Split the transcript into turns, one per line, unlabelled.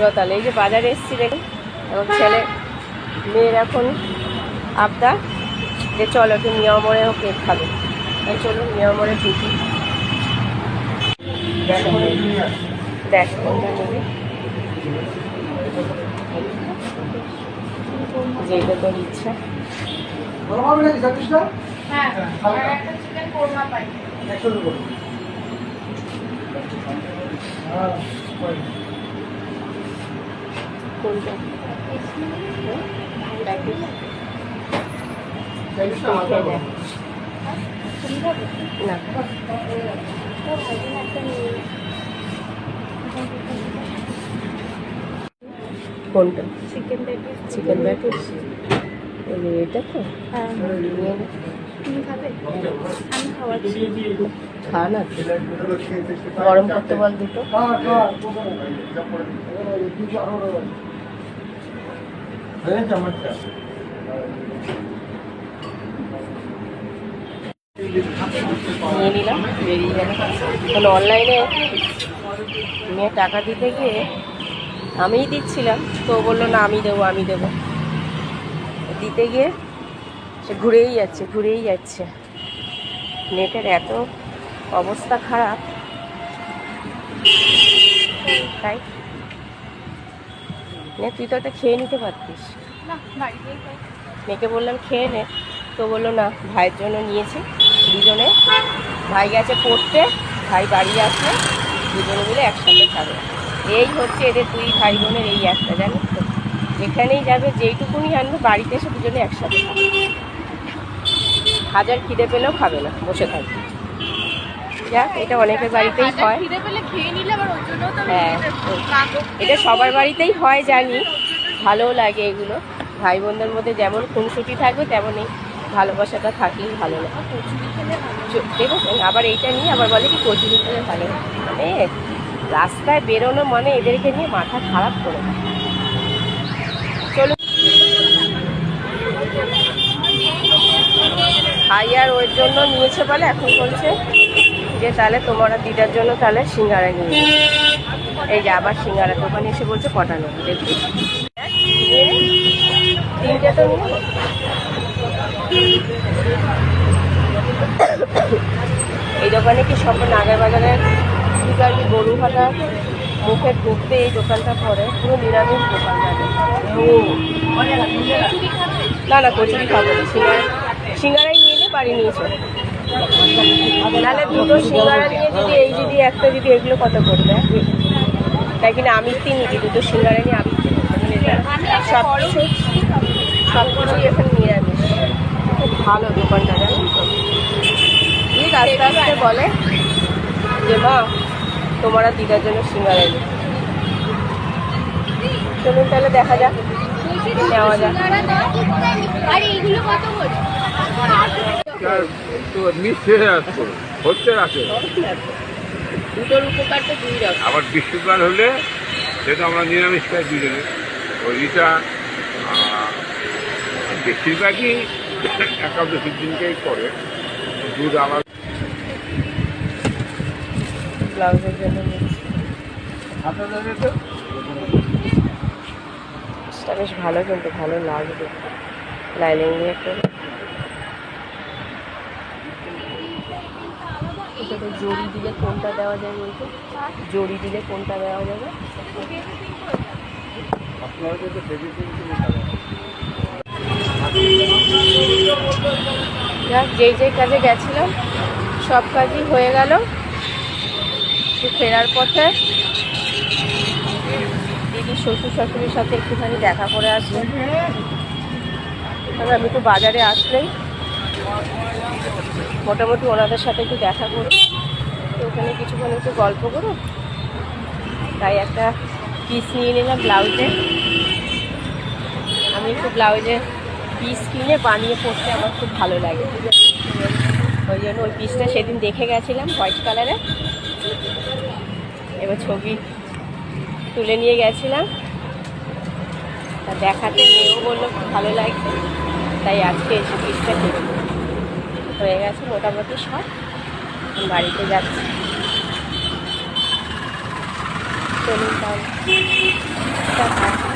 চ তাহলে এই যে বাজারে এসেছি দেখুন। এবং ছেলে মেয়ের এখন আবদা। যে চলো একটু নিয়মরেও কেক খাবে। তাই চলুন নিয়মরে ঢুকি দেখ যেটা তোর ইচ্ছা।
হ্যাঁ একটা চিকেন কোরমা পাই।
না। কোনটা?
চিকেন
চিকেন এটা তো?
হ্যাঁ। তুমি খাবে? আমি খাওয়াচ্ছি।
খা না গরম করতে বল দুটো। নিয়ে নিলাম, বেরিয়ে এখন অনলাইনে মেয়ে টাকা দিতে গিয়ে আমিই দিচ্ছিলাম। তো বলল, না, আমি দেবো আমি দেবো। দিতে গিয়ে সে ঘুরেই যাচ্ছে ঘুরেই যাচ্ছে। নেটের এত অবস্থা খারাপ। তাই নে তুই তো একটা খেয়ে নিতে পারতিস। মেয়েকে বললাম খেয়ে নে। তো বলল না ভাইয়ের জন্য নিয়েছি দুজনে। ভাই গেছে পড়তে ভাই বাড়ি আসলে দুজনে মিলে একসাথে খাবে। এই হচ্ছে এদের দুই ভাই বোনের এই একটা জানিস তো। যেখানেই যাবে যেইটুকুনি আনবে বাড়িতে এসে দুজনে একসাথে খাবে। হাজার খিদে পেলেও খাবে না বসে থাকবে। যাক এটা অনেকের বাড়িতেই হয়
তো
হ্যাঁ। এটা সবার বাড়িতেই হয় জানি। ভালোও লাগে এগুলো। ভাই বোনদের মধ্যে যেমন খুনসুটি থাকবে তেমনই ভালোবাসাটা থাকলেই ভালো লাগে। আবার এইটা নিয়ে আবার বলে কি কচুরি খেলে ভালো মানে রাস্তায় বেরোনো মানে এদেরকে নিয়ে মাথা খারাপ করে। চলুন ভাই আর ওর জন্য নিয়েছে বলে এখন বলছে। যে তাহলে তোমার দিদার জন্য তাহলে সিঙ্গারা নিয়ে এই যে আবার সিঙ্গারা, দোকানে এসে বলছে কটা নেব, দেখি। তিনটে তো এই দোকানে কি সব ঠিক আর কি গরু হাটা মুখে ঢুকতে এই দোকানটা পরে পুরো নিরামিষ দোকান না না কচুরি খাব না। সিঙ্গারা সিঙ্গারাই নিয়ে নে বাড়ি নিয়েছো নাহলে দুটো সিঙ্গারা নিয়ে যদি এই যদি একটা যদি এগুলো কত করবে তাই কিনা আমিত্তি নিবি দুটো সিঙ্গারা নিয়ে আমিত্তি সব কিছু, সব কিছুই এখন নিরামিষ খুব ভালো দোকানটা জানেন তো? ঠিক আস্তে আস্তে বলে যে, মা, তোমার দিদার জন্য সিঙ্গারা এনে চলুন তাহলে দেখা যাক, নেওয়া যাক।
আর এইগুলো কত করে
আবার গ্রীষ্মকাল হলে সেটা আমরা নিরামিষ খাই দুজনে ওই আহ, বেশিরভাগই একাদশীর দিনকেই করে। দুধ
ব্লাউজের জন্য বেশ ভালো কিন্তু ভালো লাগবে লাইলিং দিয়ে করে এটাতে জড়ি দিলে কোনটা দেওয়া যায় বলতে? জড়ি দিলে কোনটা দেওয়া যাবে? যেই যেই কাজে গেছিলাম সব কাজই হয়ে গেল। ফেরার পথে। দিদি শ্বশুর শাশুড়ির সাথে একটুখানি দেখা করে তবে আমি তো বাজারে আসলেই। মোটামুটি ওনাদের সাথে একটু দেখা করো তো ওখানে কিছুক্ষণ একটু গল্প করো তাই একটা পিস নিয়ে নিলাম ব্লাউজে আমি একটু ব্লাউজে পিস কিনে বানিয়ে পরতে আমার খুব ভালো লাগে। ওই জন্য ওই পিসটা সেদিন দেখে গেছিলাম হোয়াইট কালারে এবার ছবি তুলে নিয়ে গেছিলাম। তা দেখাতে মেয়েও বলল খুব ভালো লাগছে। তাই আজকে এসে পিসটা কিনে। হয়ে গেছে মোটামুটি সব। বাড়িতে যাচ্ছি। চলুন তাহলে।